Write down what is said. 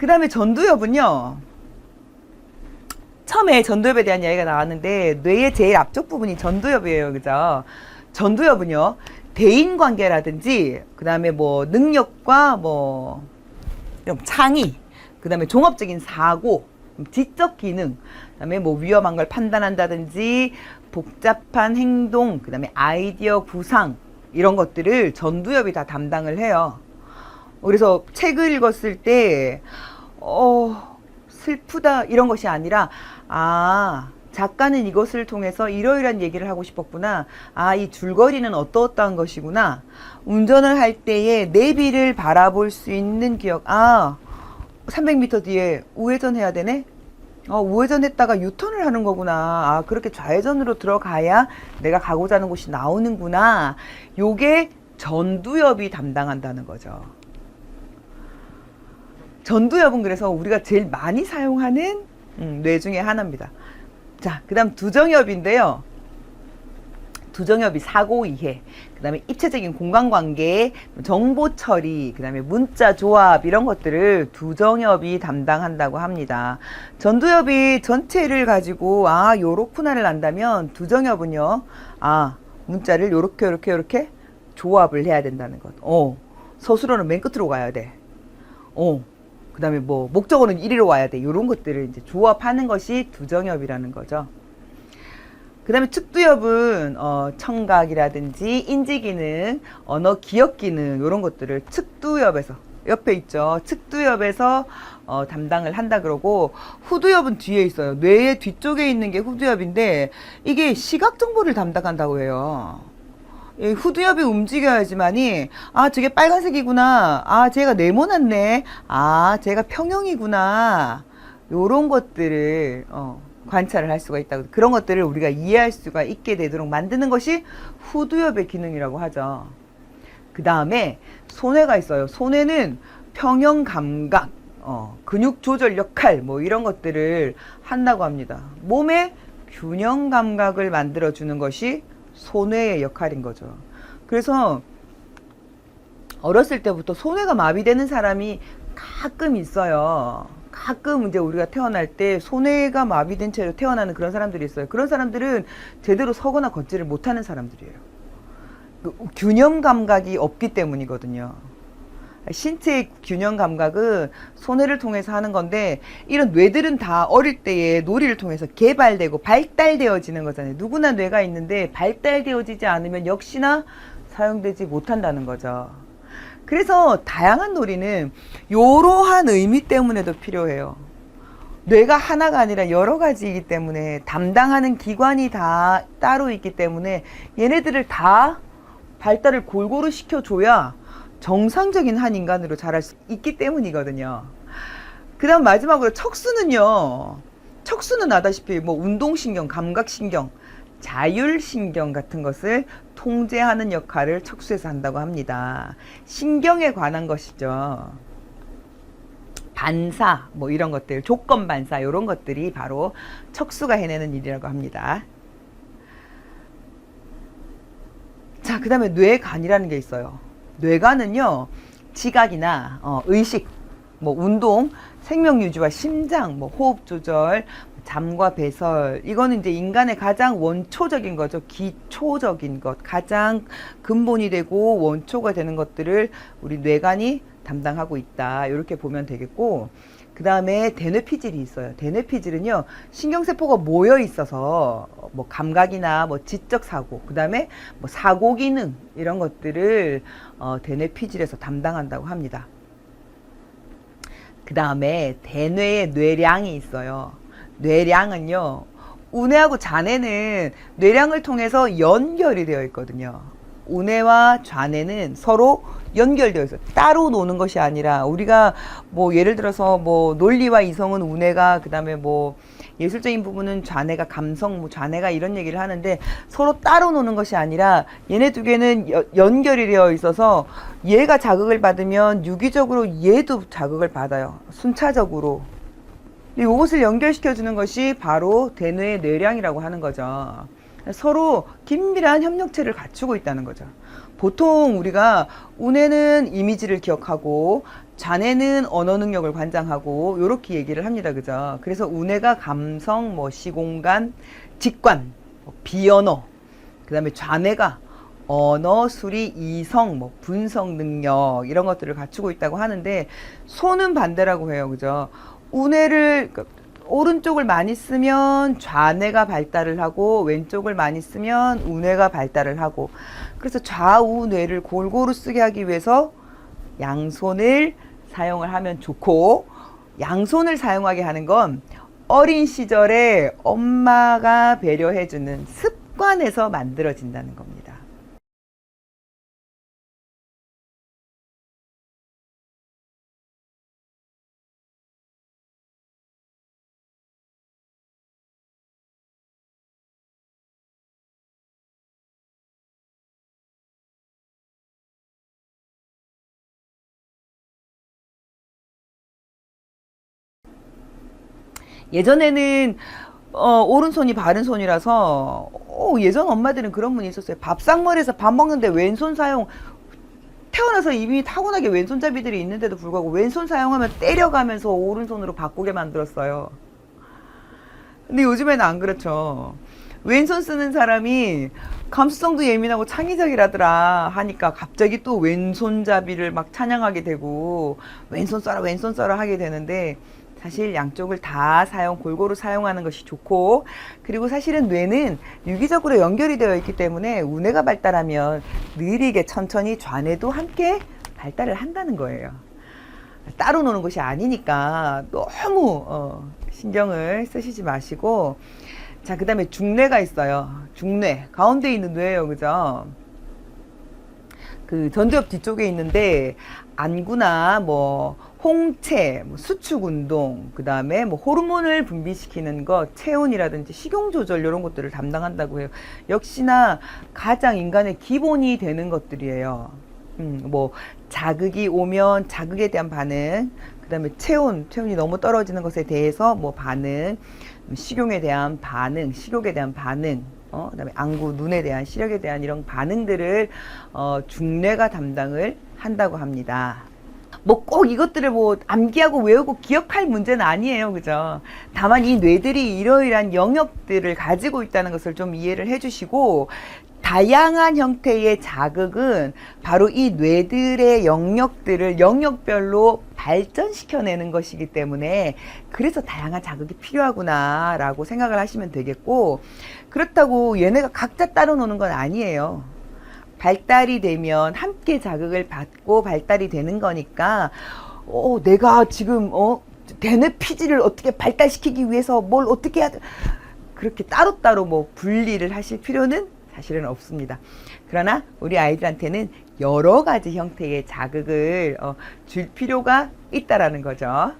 그 다음에 전두엽은요. 처음에 전두엽에 대한 이야기가 나왔는데 뇌의 제일 앞쪽 부분이 전두엽이에요. 그죠? 전두엽은요. 대인 관계라든지 그다음에 뭐 능력과 뭐 좀 창의, 그다음에 종합적인 사고, 지적 기능, 그다음에 뭐 위험한 걸 판단한다든지 복잡한 행동, 그다음에 아이디어 구상 이런 것들을 전두엽이 다 담당을 해요. 그래서 책을 읽었을 때, 어, 슬프다, 이런 것이 아니라, 아, 작가는 이것을 통해서 이러이러한 얘기를 하고 싶었구나. 아, 이 줄거리는 어떠어떠한 것이구나. 운전을 할 때에 내비를 바라볼 수 있는 기억. 아, 300m 뒤에 우회전 해야 되네? 어, 우회전 했다가 유턴을 하는 거구나. 아, 그렇게 좌회전으로 들어가야 내가 가고자 하는 곳이 나오는구나. 요게 전두엽이 담당한다는 거죠. 전두엽은 그래서 우리가 제일 많이 사용하는 음, 뇌 중에 하나입니다. 자, 그 다음 두정엽인데요. 두정엽이 사고 이해, 그 다음에 입체적인 공간관계, 정보 처리, 그 다음에 문자 조합 이런 것들을 두정엽이 담당한다고 합니다. 전두엽이 전체를 가지고 아 요렇구나를 안다면 두정엽은요, 아 문자를 요렇게 요렇게 요렇게 조합을 해야 된다는 것. 어, 서술어는 맨 끝으로 가야 돼. 어, 그 다음에 뭐 목적어는 이리로 와야 돼. 이런 것들을 이제 조합하는 것이 두정엽이라는 거죠. 그 다음에 측두엽은 어, 청각이라든지 인지기능, 언어 기억 기능 이런 것들을 측두엽에서 옆에 있죠. 측두엽에서 어, 담당을 한다 그러고 후두엽은 뒤에 있어요. 뇌의 뒤쪽에 있는 게 후두엽인데 이게 시각 정보를 담당한다고 해요. 이 후두엽이 움직여야지만이 아 저게 빨간색이구나. 아 쟤가 네모났네. 아 쟤가 평형이구나. 요런 것들을 어, 관찰을 할 수가 있다고. 그런 것들을 우리가 이해할 수가 있게 되도록 만드는 것이 후두엽의 기능이라고 하죠. 그 다음에 손해가 있어요. 손해는 평형 감각 어, 근육 조절 역할 뭐 이런 것들을 한다고 합니다. 몸의 균형 감각을 만들어 주는 것이 손해의 역할인 거죠. 그래서 어렸을 때부터 손해가 마비되는 사람이 가끔 있어요. 가끔 이제 우리가 태어날 때 손해가 마비된 채로 태어나는 그런 사람들이 있어요. 그런 사람들은 제대로 서거나 걷지를 못하는 사람들이에요. 그 균형 감각이 없기 때문이거든요. 신체의 균형 감각은 손해를 통해서 하는 건데 이런 뇌들은 다 어릴 때에 놀이를 통해서 개발되고 발달되어지는 거잖아요. 누구나 뇌가 있는데 발달되어지지 않으면 역시나 사용되지 못한다는 거죠. 그래서 다양한 놀이는 이러한 의미 때문에도 필요해요. 뇌가 하나가 아니라 여러 가지이기 때문에 담당하는 기관이 다 따로 있기 때문에 얘네들을 다 발달을 골고루 시켜줘야 정상적인 한 인간으로 자랄 수 있기 때문이거든요. 그 다음 마지막으로 척수는요. 척수는 아다시피 뭐 운동신경, 감각신경, 자율신경 같은 것을 통제하는 역할을 척수에서 한다고 합니다. 신경에 관한 것이죠. 반사, 뭐 이런 것들, 조건 반사, 이런 것들이 바로 척수가 해내는 일이라고 합니다. 자, 그 다음에 뇌간이라는 게 있어요. 뇌간은요, 지각이나 어, 의식, 뭐 운동, 생명 유지와 심장, 뭐 호흡 조절, 잠과 배설, 이거는 이제 인간의 가장 원초적인 거죠. 기초적인 것, 가장 근본이 되고 원초가 되는 것들을 우리 뇌간이 담당하고 있다. 이렇게 보면 되겠고, 그 다음에 대뇌피질이 있어요. 대뇌피질은요, 신경세포가 모여 있어서 뭐 감각이나 뭐 지적 사고, 그 다음에 뭐 사고 기능 이런 것들을 어, 대뇌피질에서 담당한다고 합니다. 그 다음에 대뇌의 뇌량이 있어요. 뇌량은요, 우뇌하고 좌뇌는 뇌량을 통해서 연결이 되어 있거든요. 우뇌와 좌뇌는 서로 연결되어 있어요. 따로 노는 것이 아니라 우리가 뭐 예를 들어서 뭐 논리와 이성은 우뇌가 그다음에 뭐 예술적인 부분은 좌뇌가 감성, 뭐 좌뇌가 이런 얘기를 하는데 서로 따로 노는 것이 아니라 얘네 두 개는 여- 연결이 되어 있어서 얘가 자극을 받으면 유기적으로 얘도 자극을 받아요. 순차적으로. 이것을 연결시켜 주는 것이 바로 대뇌의 뇌량이라고 하는 거죠. 서로 긴밀한 협력체를 갖추고 있다는 거죠. 보통 우리가 운에는 이미지를 기억하고 좌뇌는 언어 능력을 관장하고 요렇게 얘기를 합니다. 그죠? 그래서 운해가 감성, 뭐 시공간, 직관, 뭐 비언어, 그 다음에 좌뇌가 언어, 수리, 이성, 뭐 분석 능력 이런 것들을 갖추고 있다고 하는데 손은 반대라고 해요. 그죠? 운해를 그러니까 오른쪽을 많이 쓰면 좌뇌가 발달을 하고 왼쪽을 많이 쓰면 우뇌가 발달을 하고 그래서 좌우 뇌를 골고루 쓰게 하기 위해서 양손을 사용을 하면 좋고 양손을 사용하게 하는 건 어린 시절에 엄마가 배려해주는 습관에서 만들어진다는 겁니다. 예전에는 어, 오른손이 바른 손이라서 어, 예전 엄마들은 그런 분이 있었어요. 밥상머리에서 밥 먹는데 왼손 사용 태어나서 이미 타고나게 왼손잡이들이 있는데도 불구하고 왼손 사용하면 때려가면서 오른손으로 바꾸게 만들었어요. 근데 요즘에는 안 그렇죠. 왼손 쓰는 사람이 감수성도 예민하고 창의적이라더라 하니까 갑자기 또 왼손잡이를 막 찬양하게 되고 왼손 써라 왼손 써라 하게 되는데 사실 양쪽을 다 사용 골고루 사용하는 것이 좋고 그리고 사실은 뇌는 유기적으로 연결이 되어 있기 때문에 우뇌가 발달하면 느리게 천천히 좌뇌도 함께 발달을 한다는 거예요. 따로 노는 것이 아니니까 너무 어, 신경을 쓰시지 마시고 자 그다음에 중뇌가 있어요. 중뇌 가운데 있는 뇌예요, 그죠? 그 전두엽 뒤쪽에 있는데 안구나 뭐 홍채, 뭐 수축 운동, 그 다음에 뭐 호르몬을 분비시키는 것, 체온이라든지 식용 조절 이런 것들을 담당한다고 해요. 역시나 가장 인간의 기본이 되는 것들이에요. 음, 뭐 자극이 오면 자극에 대한 반응, 그 다음에 체온, 체온이 너무 떨어지는 것에 대해서 뭐 반응, 식용에 대한 반응, 식욕에 대한 반응, 어, 그다음에 안구, 눈에 대한 시력에 대한 이런 반응들을 어, 중뇌가 담당을 한다고 합니다. 뭐 꼭 이것들을 뭐 암기하고 외우고 기억할 문제는 아니에요. 그죠? 다만 이 뇌들이 이러이러한 영역들을 가지고 있다는 것을 좀 이해를 해 주시고 다양한 형태의 자극은 바로 이 뇌들의 영역들을 영역별로 발전시켜내는 것이기 때문에 그래서 다양한 자극이 필요하구나라고 생각을 하시면 되겠고 그렇다고 얘네가 각자 따로 노는 건 아니에요. 발달이 되면 함께 자극을 받고 발달이 되는 거니까 어, 내가 지금 어, 대뇌 피지를 어떻게 발달시키기 위해서 뭘 어떻게 해야 돼 그렇게 따로따로 뭐 분리를 하실 필요는 사실은 없습니다. 그러나 우리 아이들한테는 여러 가지 형태의 자극을 어, 줄 필요가 있다라는 거죠.